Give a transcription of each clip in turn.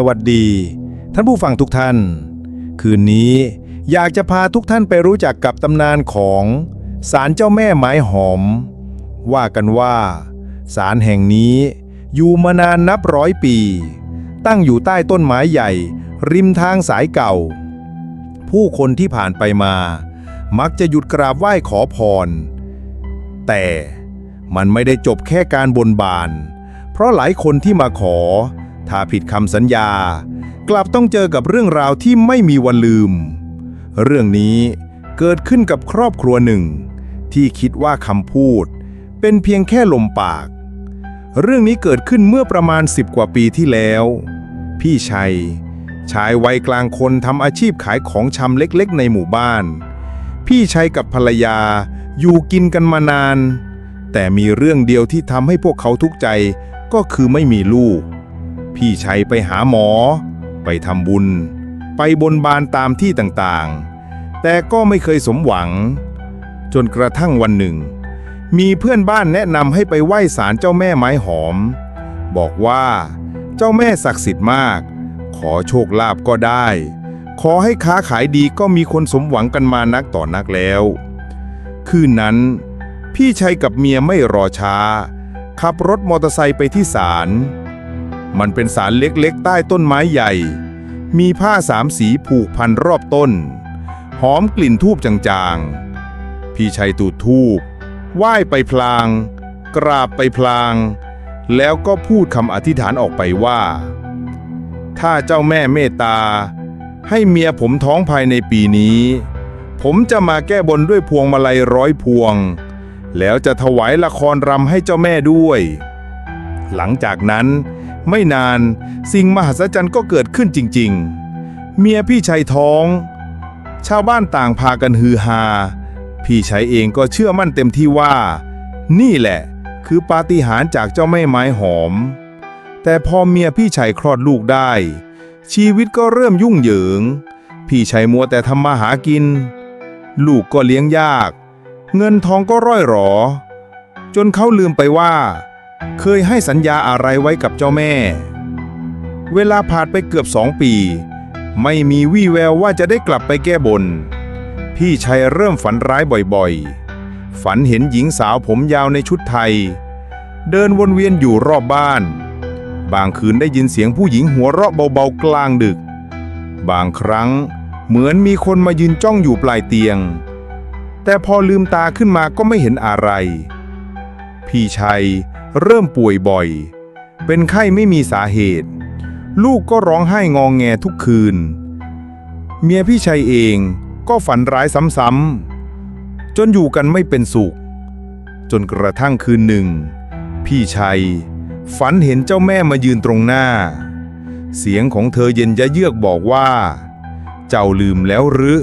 สวัสดี ท่านผู้ฟังทุกท่าน คืนนี้อยากจะพาทุกท่านไปรู้จักกับตำนานของศาลเจ้าแม่ไม้หอม ว่ากันว่าศาลแห่งนี้อยู่มานานนับร้อยปี ตั้งอยู่ใต้ต้นไม้ใหญ่ ริมทางสายเก่า ผู้คนที่ผ่านไปมา มักจะหยุดกราบไหว้ขอพร แต่มันไม่ได้จบแค่การบนบาน เพราะหลายคนที่มาขอ ถ้าผิดคำสัญญา กลับต้องเจอกับเรื่องราวที่ไม่มีวันลืม เรื่องนี้เกิดขึ้นกับครอบครัวหนึ่ง ที่คิดว่าคำพูด เป็นเพียงแค่ลมปาก เรื่องนี้เกิดขึ้นเมื่อประมาณ 10 กว่าปีที่แล้ว พี่ชัย ชายวัยกลางคนทำอาชีพขายของชำเล็กๆ ในหมู่บ้าน พี่ชัยกับภรรยาอยู่กินกันมานาน แต่มีเรื่องเดียวที่ทำให้พวกเขาทุกข์ใจก็คือไม่มีลูก พี่ชัยไปหาหมอ ไปทำบุญ ไปบนบานตามที่ต่างๆ แต่ก็ไม่เคยสมหวัง จนกระทั่งวันหนึ่ง มีเพื่อนบ้านแนะนำให้ไปไหว้ศาลเจ้าแม่ไม้หอม บอกว่า เจ้าแม่ศักดิ์สิทธิ์มาก ขอโชคลาภก็ได้ ขอให้ค้าขายดีก็มีคนสมหวังกันมานักต่อนักแล้ว คืนนั้น พี่ชัยกับเมียไม่รอช้า ขับรถมอเตอร์ไซค์ไปที่ศาล มันเป็นศาลเล็กๆ ใต้ต้นไม้ใหญ่ มีผ้าสามสีผูกพันรอบต้น หอมกลิ่นทูบจางๆ พี่ชัยตูดทูบไหว้ไปพลาง กราบไปพลาง แล้วก็พูดคำอธิษฐานออกไปว่า ถ้าเจ้าแม่เมตตา ให้เมียผมท้องภายในปีนี้ ผมจะมาแก้บนด้วยพวงมาลัยร้อยพวง แล้วจะถวายละครรำให้เจ้าแม่ด้วย หลังจากนั้น ไม่นาน สิ่งมหัศจรรย์ก็เกิดขึ้นจริง ๆ เมียพี่ชัยท้อง ชาวบ้านต่างพากันฮือฮา พี่ชัยเองก็เชื่อมั่นเต็มที่ว่า นี่แหละ คือปาฏิหาริย์จากเจ้าแม่ไม้หอม แต่พอเมียพี่ชัยคลอดลูกได้ ชีวิตก็เริ่มยุ่งเหยิง พี่ชัยมัวแต่ทำมาหากิน ลูกก็เลี้ยงยาก เงินทองก็ร่อยหรอ จนเขาลืมไปว่า เคยให้สัญญาอะไรไว้กับเจ้าแม่ เวลาผ่านไปเกือบสองปี ไม่มีวี่แววว่าจะได้กลับไปแก้บน พี่ชัยเริ่มฝันร้ายบ่อยๆ ฝันเห็นหญิงสาวผมยาวในชุดไทย เดินวนเวียนอยู่รอบบ้าน บางคืนได้ยินเสียงผู้หญิงหัวเราะเบาๆกลางดึก บางครั้งเหมือนมีคนมายืนจ้องอยู่ปลายเตียง แต่พอลืมตาขึ้นมาก็ไม่เห็นอะไร พี่ชัย เริ่มป่วยบ่อย เป็นไข้ไม่มีสาเหตุ ลูกก็ร้องไห้งองแงทุกคืน เมียพี่ชัยเองก็ฝันร้ายซ้ำๆ จนอยู่กันไม่เป็นสุข จนกระทั่งคืนหนึ่ง พี่ชัย ฝันเห็นเจ้าแม่มายืนตรงหน้า เสียงของเธอเย็นยะเยือกบอกว่า เจ้าลืมแล้วหรือ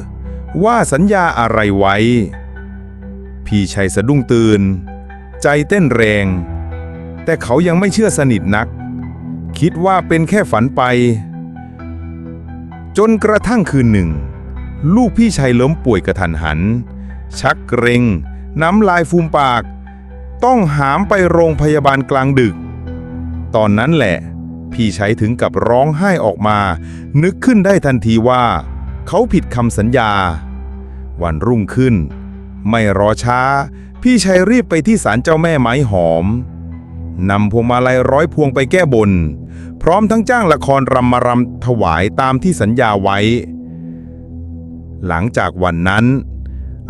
ว่าสัญญาอะไรไว้ พี่ชัยสะดุ้งตื่น ใจเต้นแรง แต่เขายังไม่เชื่อสนิทนัก คิดว่าเป็นแค่ฝันไป จนกระทั่งคืนหนึ่ง ลูกพี่ชัยล้มป่วยกระทันหัน ชักเกรงน้ำลายฟูมปาก ต้องหามไปโรงพยาบาลกลางดึก ตอนนั้นแหละ พี่ชัยถึงกับร้องไห้ออกมา นึกขึ้นได้ทันทีว่า เขาผิดคำสัญญา วันรุ่งขึ้น ไม่รอช้า พี่ชัยรีบไปที่ศาลเจ้าแม่ไม้หอม นำพวงมาลัยร้อยพวงไปแก้บน พร้อมทั้งจ้างละครรำมารำถวายตามที่สัญญาไว้ หลังจากวันนั้น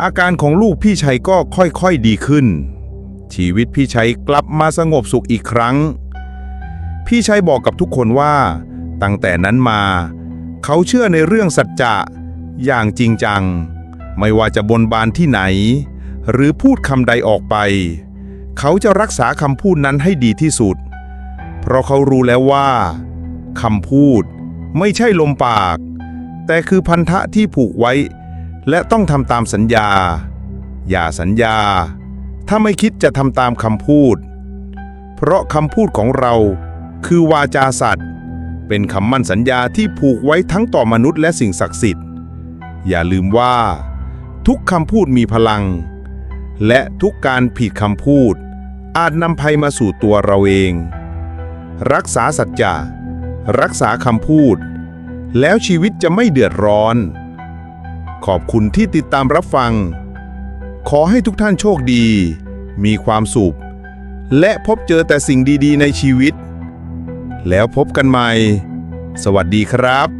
อาการของลูกพี่ชัยก็ค่อยๆดีขึ้น ชีวิตพี่ชัยกลับมาสงบสุขอีกครั้ง พี่ชัยบอกกับทุกคนว่า ตั้งแต่นั้นมา เขาเชื่อในเรื่องสัจจะอย่างจริงจัง ไม่ว่าจะบนบานที่ไหน หรือพูดคำใดออกไป เขาจะรักษาคำพูดนั้นให้ดีที่สุด เพราะเขารู้แล้วว่าคำพูดไม่ใช่ลมปาก แต่คือพันธะที่ผูกไว้ และต้องทำตามสัญญา อย่าสัญญา ถ้าไม่คิดจะทำตามคำพูด เพราะคำพูดของเราคือวาจาสัตว์ เป็นคำมั่นสัญญาที่ผูกไว้ทั้งต่อมนุษย์และสิ่งศักดิ์สิทธิ์ อย่าลืมว่า ทุกคำพูดมีพลัง และทุกการผิดคำพูด อาจนำภัยมาสู่ตัวเราเอง รักษาสัจจะรักษาคำพูด แล้วชีวิตจะไม่เดือดร้อน ขอบคุณที่ติดตามรับฟัง ขอให้ทุกท่านโชคดี มีความสุข และพบเจอแต่สิ่งดีๆ ในชีวิต แล้วพบกันใหม่ สวัสดีครับ